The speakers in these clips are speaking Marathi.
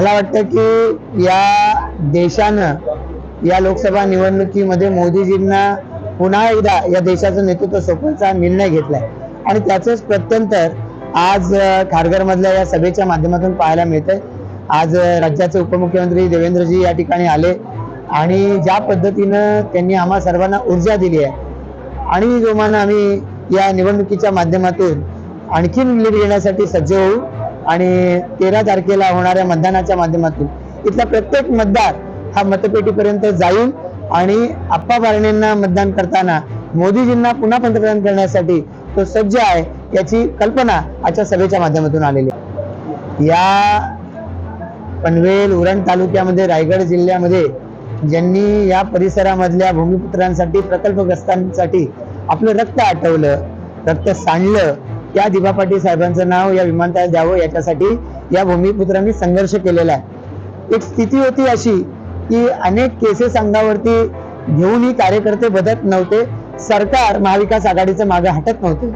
मला वाटतं की या देशानं या लोकसभा निवडणुकीमध्ये मोदीजींना पुन्हा एकदा या देशाचं नेतृत्व सोपवायचा निर्णय घेतलाय. आणि त्याचंच प्रत्यंतर आज खारघरमधल्या या सभेच्या माध्यमातून पाहायला मिळतंय. आज राज्याचे उपमुख्यमंत्री देवेंद्रजी या ठिकाणी आले आणि ज्या पद्धतीनं त्यांनी आम्हा सर्वांना ऊर्जा दिली आहे आणि जोमानं आम्ही या निवडणुकीच्या माध्यमातून आणखीन लीड घेण्यासाठी सज्ज होऊ आणि तेरा तारखेला होणाऱ्या मतदानाच्या माध्यमातून इथला प्रत्येक मतदार हा मतपेटीपर्यंत जाईल आणि आप्पा बारणेंना मतदान करताना मोदीजींना पुन्हा पंतप्रधान करण्यासाठी तो सज्ज आहे याची कल्पना आजच्या सभेच्या माध्यमातून आलेली आहे. या पनवेल उरण तालुक्यामध्ये रायगड जिल्ह्यामध्ये ज्यांनी या परिसरामधल्या भूमिपुत्रांसाठी प्रकल्पग्रस्तांसाठी आपलं रक्त आटवलं रक्त सांडलं या दिबा पाटील साहेबांचं नाव या विमानतळात द्यावं याच्यासाठी या भूमिपुत्रांनी संघर्ष केलेला आहे. एक स्थिती होती अशी की अनेक केसेस अंगावरती घेऊनही कार्यकर्ते बदत नव्हते. सरकार महाविकास आघाडीचं मागे हटत नव्हते.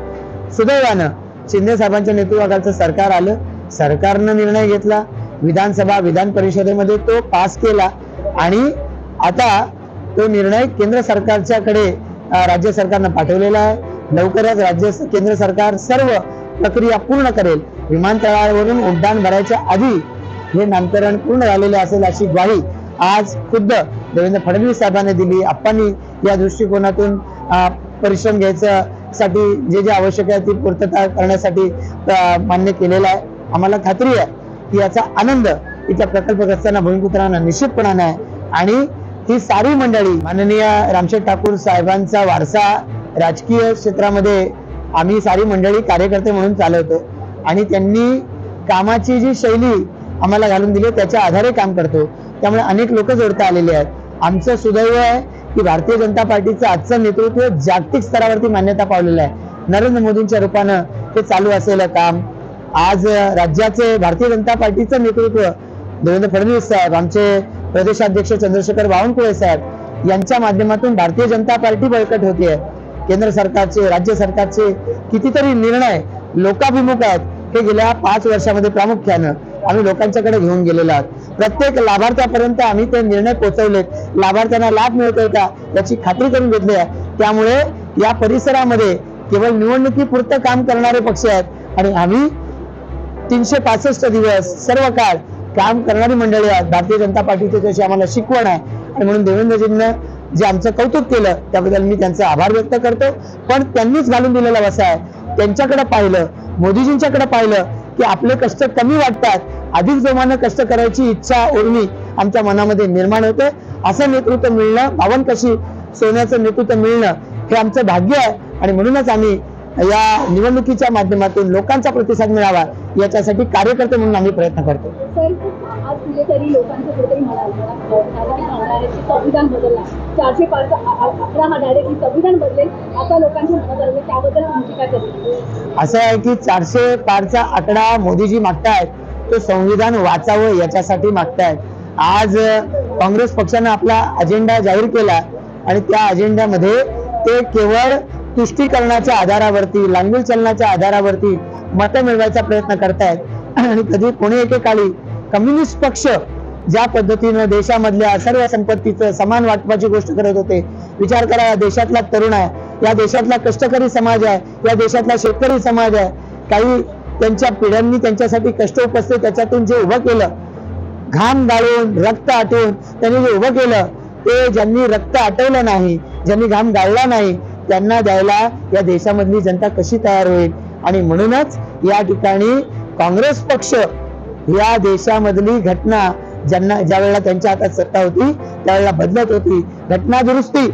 सुदैवानं शिंदे साहेबांच्या नेतृत्वाखालचं सरकार आलं. सरकारनं निर्णय घेतला. विधानसभा विधान परिषदेमध्ये तो पास केला आणि आता तो निर्णय केंद्र सरकारच्याकडे राज्य सरकारनं पाठवलेला आहे. लवकरच राज्य केंद्र सरकार सर्व प्रक्रिया पूर्ण करेल. विमानतळावरून उड्डाण भरायच्या आधी हे नामकरण पूर्ण झालेले असेल अशी ग्वाही आज खुद्द देवेंद्र फडणवीस साहेबांनी दिली. आप्पांनी या दृष्टिकोनातून परिश्रम घ्यायचं साठी जे जे आवश्यक आहे ती पूर्तता करण्यासाठी मान्य केलेलं आहे. आम्हाला खात्री आहे की याचा आनंद इथल्या प्रकल्पग्रस्तांना भूमिपुत्रांना निश्चितपणाने आहे. आणि ही सारी मंडळी माननीय रामशेठ ठाकूर साहेबांचा वारसा राजकीय क्षेत्रामध्ये आम्ही सारी मंडळी कार्यकर्ते म्हणून चालवतो. आणि त्यांनी कामाची जी शैली आम्हाला घालून दिली आहे, त्याच्या आधारे काम करतो. त्यामुळे अनेक लोक जोडता आलेले आहेत. आमचं सुदैव आहे की भारतीय जनता पार्टीचं आजचं नेतृत्व जागतिक स्तरावरती मान्यता पावलेलं आहे. नरेंद्र मोदींच्या रूपानं हे चालू असलेलं काम आज राज्याचे भारतीय जनता पार्टीचं नेतृत्व देवेंद्र फडणवीस साहेब आमचे प्रदेशाध्यक्ष चंद्रशेखर बावनकुळे साहेब यांच्या माध्यमातून भारतीय जनता पार्टी बळकट होतीये. केंद्र सरकारचे राज्य सरकारचे कितीतरी निर्णय लोकाभिमुख आहेत. हे गेल्या पाच वर्षामध्ये प्रामुख्यानं आम्ही लोकांच्याकडे घेऊन गेलेलो आहोत. प्रत्येक लाभार्थ्यापर्यंत आम्ही ते निर्णय पोहोचवलेत. लाभार्थ्यांना लाभ मिळतोय का याची खात्री करून घेतली आहे. त्यामुळे या परिसरामध्ये केवळ निवडणुकीपुरतं काम करणारे पक्ष आहेत. आणि आम्ही तीनशे पासष्ट दिवस सर्व काळ काम करणारी मंडळी आहेत. भारतीय जनता पार्टीची जशी आम्हाला शिकवण आहे. आणि म्हणून देवेंद्रजींना जे आमचं कौतुक केलं त्याबद्दल मी त्यांचा आभार व्यक्त करतो. पण त्यांनीच घालून दिलेला वसा आहे. त्यांच्याकडे पाहिलं मोदीजींच्याकडे पाहिलं की आपले कष्ट कमी वाटतात. अधिक जोमानं कष्ट करायची इच्छा उर्मी आमच्या मनामध्ये निर्माण होते. असं नेतृत्व मिळणं भावन कशी सोन्याचं नेतृत्व मिळणं हे आमचं भाग्य आहे. आणि म्हणूनच आम्ही या निवडणुकीच्या माध्यमातून लोकांचा प्रतिसाद मिळावा याच्यासाठी कार्यकर्ते म्हणून आम्ही प्रयत्न करतो. डायरेक्टली संविधान बदलला चारशे पाच अकरा हा डायरेक्टली संविधान बदलेल आता लोकांच्या मनात आलं त्याबद्दल तुमची काय करते असं आहे की चारशे पारचा आकडा मोदीजी मागतायत तो संविधान वाचावं याच्यासाठी मागतायत. आज काँग्रेस पक्षानं आपला अजेंडा जाहीर केला आणि त्या अजेंड्यामध्ये ते केवळ तुष्टीकरणाच्या आधारावरती लांगील चलनाच्या आधारावरती मतं मिळवायचा प्रयत्न करतायत. आणि कधी कोणी एकेकाळी कम्युनिस्ट पक्ष ज्या पद्धतीनं देशामधल्या सर्व संपत्तीचं समान वाटपाची गोष्ट करत होते विचार करा या देशातला तरुण आहे या देशातला कष्टकरी समाज आहे या देशातला शेतकरी समाज आहे. काही त्यांच्या पिढ्यांनी त्यांच्यासाठी कष्ट उपसले त्याच्यातून जे उभं केलं घाम गाळून रक्त आटवून त्यांनी जे उभं केलं ते ज्यांनी रक्त आटवलं नाही ज्यांनी घाम गाळला नाही त्यांना द्यायला या देशामधली जनता कशी तयार होईल? आणि म्हणूनच या ठिकाणी काँग्रेस पक्ष या देशामधली घटना ज्यांना ज्या वेळेला त्यांच्या हातात सत्ता होती त्यावेळेला बदलत होती. घटना दुरुस्ती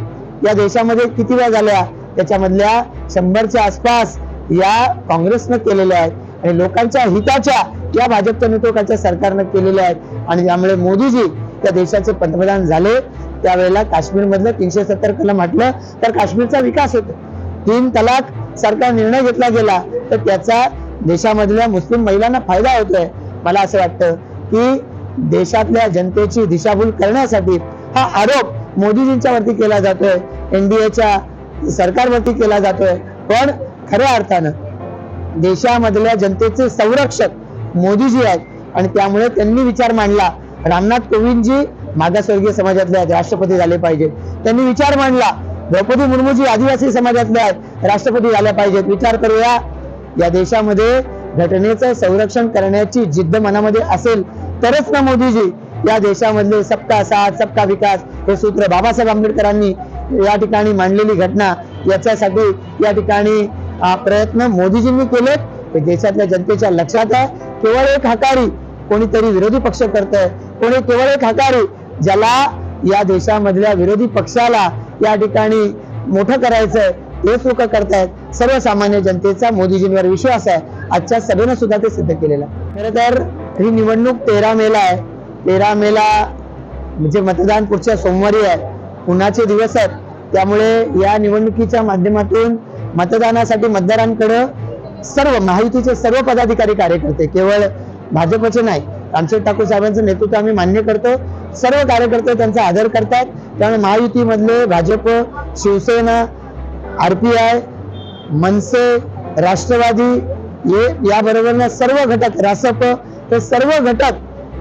या देशामध्ये किती वेळा झाल्या? त्याच्यामधल्या शंभरच्या आसपास या काँग्रेसनं केलेल्या आहेत आणि लोकांच्या हिताच्या या भाजपच्या नेतृत्वाच्या सरकारनं केलेल्या आहेत. आणि त्यामुळे मोदीजी त्या देशाचे पंतप्रधान झाले. त्यावेळेला काश्मीरमधलं तीनशे सत्तर कलम म्हटलं तर काश्मीरचा विकास होतो. तीन तलाक सारखा निर्णय घेतला गेला तर त्याचा देशामधल्या मुस्लिम महिलांना फायदा होतोय. मला असं वाटतं की देशातल्या जनतेची दिशाभूल करण्यासाठी हा आरोप मोदीजींच्या वरती केला जातोय एनडीएच्या सरकारवरती केला जातोय. पण खऱ्या अर्थानं देशामधल्या जनतेचे संरक्षक मोदीजी आहेत आणि त्यामुळे त्यांनी विचार मांडला. रामनाथ कोविंदजी मागासवर्गीय समाजातले आहेत राष्ट्रपती झाले पाहिजेत. त्यांनी विचार मांडला. द्रौपदी मुर्मूजी आदिवासी समाजातले आहेत राष्ट्रपती झाल्या पाहिजेत. विचार करूया. या देशामध्ये घटनेचं संरक्षण करण्याची जिद्द मनामध्ये असेल तरच ना मोदीजी या देशामधले सबका साथ सबका विकास हे सूत्र बाबासाहेब आंबेडकरांनी या ठिकाणी मांडलेली घटना याच्यासाठी या ठिकाणी प्रयत्न मोदीजींनी केलेत. हे देशातल्या जनतेच्या लक्षात आहे. केवळ एक हकारी कोणीतरी विरोधी पक्ष करत आहे कोणी केवळ एक हकारी ज्याला या देशामधल्या विरोधी पक्षाला या ठिकाणी मोठं करायचंय हेच लोक करतायत. सर्वसामान्य जनतेचा मोदीजींवर विश्वास आहे. आजच्या सभेनं सुद्धा ते सिद्ध केलेलं खरं तर ही निवडणूक तेरा मेला आहे. तेरा मेला म्हणजे मतदान पुढच्या सोमवारी आहे. उन्हाचे दिवस आहेत. त्यामुळे या निवडणुकीच्या माध्यमातून मतदानासाठी मतदारांकडं सर्व महायुतीचे सर्व पदाधिकारी कार्यकर्ते केवळ भाजपचे नाही रामशेठ ठाकूर साहेबांचं नेतृत्व आम्ही मान्य करतो. सर्व कार्यकर्ते त्यांचा आदर करतात. त्यामुळे महायुतीमधले Bhajap Shiv Sena R P I Manse Rashtravadi हे याबरोबर सर्व घटक रासप तर सर्व घटक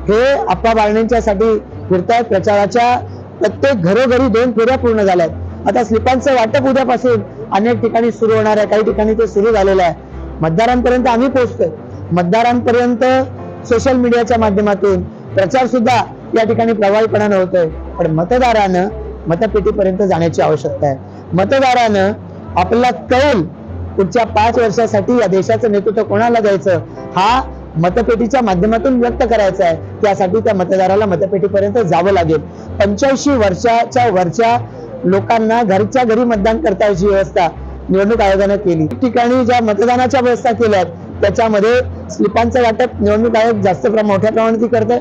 हे आप्पा बाळणेंच्यासाठी फिरतायत. प्रचाराच्या प्रत्येक घरोघरी दोन फेऱ्या पूर्ण झाल्या आहेत आता स्लिपांचं वाटप उद्यापासून अनेक ठिकाणी सुरू होणार आहे. काही ठिकाणी ते सुरू झालेलं आहे. मतदारांपर्यंत आम्ही पोहोचतोय. मतदारांपर्यंत सोशल मीडियाच्या माध्यमातून प्रचार सुद्धा या ठिकाणी प्रभावीपणानं होतोय. पण मतदारानं मतपेटीपर्यंत जाण्याची आवश्यकता आहे. मतदारानं आपला कौल पुढच्या पाच वर्षासाठी या देशाचं नेतृत्व कोणाला द्यायचं? हा मतपेटीच्या माध्यमातून व्यक्त करायचं आहे. त्यासाठी त्या मतदाराला मतपेटीपर्यंत जावं लागेल. पंच्याऐंशी वर्षाच्या वरच्या लोकांना घरच्या घरी मतदान करता याची व्यवस्था निवडणूक आयोगानं केली. ठिकाणी ज्या मतदानाच्या व्यवस्था केल्या त्याच्यामध्ये स्लिपांचं वाटप निवडणूक आयोग जास्त मोठ्या प्रमाणात करत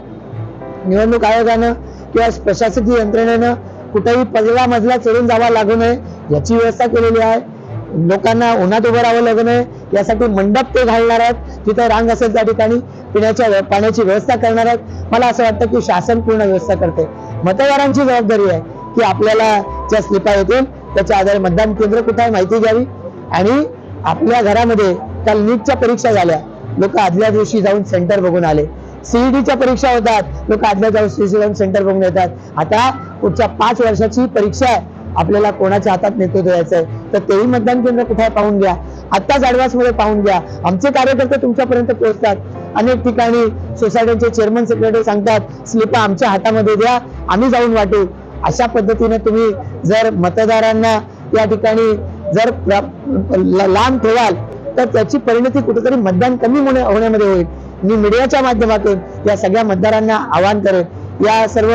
निवडणूक आयोगानं किंवा प्रशासकीय यंत्रणेनं कुठेही पहिला मजला चढून जावा लागू नये याची व्यवस्था केलेली आहे. लोकांना उन्हात उभं राहावं लागू नये. यासाठी मंडप ते घालणार आहेत. तिथं रांग असेल त्या ठिकाणी पिण्याच्या पाण्याची व्यवस्था करणार आहेत. मला असं वाटतं की शासन पूर्ण व्यवस्था करते. मतदारांची जबाबदारी आहे की आपल्याला ज्या स्लिपा येतील त्याच्या आधारे मतदान केंद्र कुठे आहे माहिती घ्यावी. आणि आपल्या घरामध्ये काल नीटच्या परीक्षा झाल्या. लोक आदल्या दिवशी जाऊन सेंटर बघून आले. सीईडीच्या परीक्षा होतात. लोक आदल्या दिवशी जाऊन सेंटर बघून येतात. आता पुढच्या पाच वर्षाची परीक्षा आहे. आपल्याला कोणाच्या हातात नेतृत्व द्यायचं आहे तर तेही मतदान केंद्र कुठे पाहून घ्या. आत्ताच ॲडव्हान्समध्ये पाहून घ्या. आमचे कार्यकर्ते तुमच्यापर्यंत पोहोचतात. अनेक ठिकाणी सोसायटीचे चेअरमन सेक्रेटरी सांगतात स्लिपा आमच्या हातामध्ये द्या आम्ही जाऊन वाटू. अशा पद्धतीने तुम्ही जर मतदारांना या ठिकाणी जर ल- लांब ठेवाल तर त्याची परिणती कुठेतरी मतदान कमी होणे- होण्यामध्ये होईल. मी मीडियाच्या माध्यमातून या सगळ्या मतदारांना आवाहन करेन. या सर्व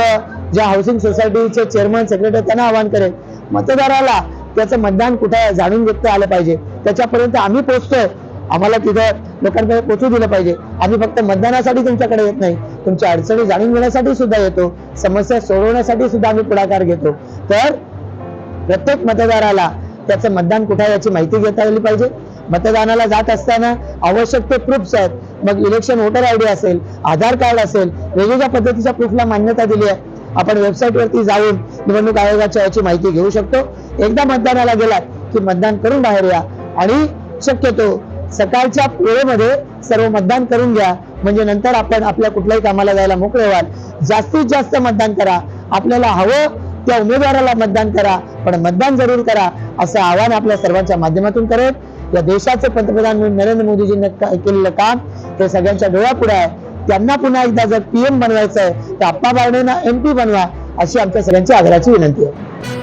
ज्या हाऊसिंग सोसायटीचे चेअरमन सेक्रेटरी त्यांना आवाहन करेन. मतदाराला त्याचं मतदान कुठे जाणून घेता आलं पाहिजे. त्याच्यापर्यंत आम्ही पोहोचतोय. आम्हाला तिथं लोकांकडे पोचू दिलं पाहिजे. आम्ही फक्त मतदानासाठी तुमच्याकडे येत नाही. तुमच्या अडचणी जाणून घेण्यासाठी सुद्धा येतो. समस्या सोडवण्यासाठी सुद्धा आम्ही पुढाकार घेतो. तर प्रत्येक मतदाराला त्याचं मतदान कुठे आहे याची माहिती घेता आली पाहिजे. मतदानाला जात असताना आवश्यक ते प्रूफ्स आहेत. मग इलेक्शन वोटर आय डी असेल आधार कार्ड असेल वेगवेगळ्या पद्धतीच्या प्रूफला मान्यता दिली आहे. आपण वेबसाईटवरती जाऊन निवडणूक आयोगाच्या याची माहिती घेऊ शकतो. एकदा मतदानाला गेलात की मतदान करून बाहेर या. आणि शक्यतो सकाळच्या वेळेमध्ये सर्व मतदान करून घ्या. म्हणजे नंतर आपण आपल्या कुठल्याही कामाला जायला मोकळे व्हाल. जास्तीत जास्त मतदान करा. आपल्याला हवं त्या उमेदवाराला मतदान करा. पण मतदान जरूर करा असं आवाहन आपल्या सर्वांच्या माध्यमातून करत या देशाचे पंतप्रधान म्हणून नरेंद्र मोदीजींनी केलेलं काम हे सगळ्यांच्या डोळ्यापुढे आहे. त्यांना पुन्हा एकदा जर पीएम बनवायचं आहे तर आप्पा बावडेंना एमपी बनवा अशी आमच्या सगळ्यांची आग्रहाची विनंती आहे.